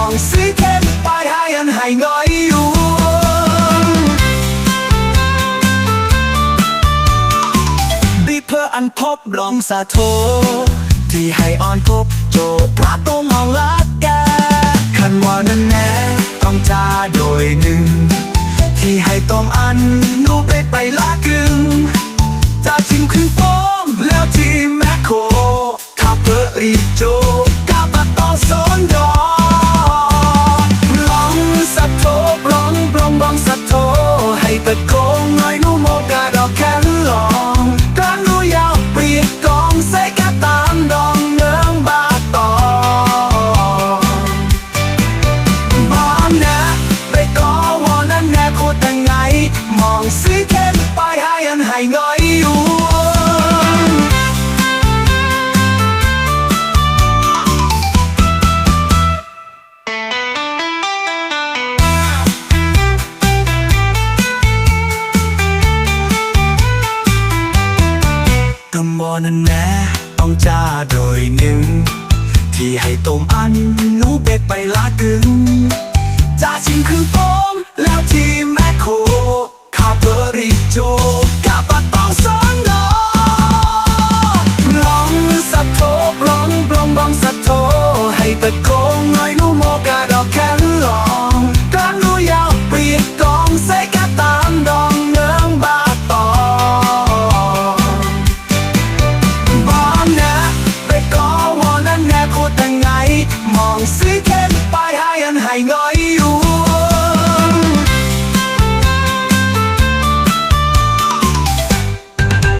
องสีเข้มปลายหายันห้น้อยอยู่ดีเพื่อันพบลองสาโท ที่ให้อ่อนคบโจพระตรงห้องลักแกคันว่านั้นแน่ต้องจาโดยหนึ่ง ที่ให้ต้องอันนูไปไปลัะคือ ให้อันให้ง่อยอยู่ตำบอนั้นแน่ต้องจ้าโดยหนึ่ง ที่ให้ต้มอันนูเป็ดไปลาดึงจ่าชิงคือโป้งแล้วทีแมคโคคาเบอริโจ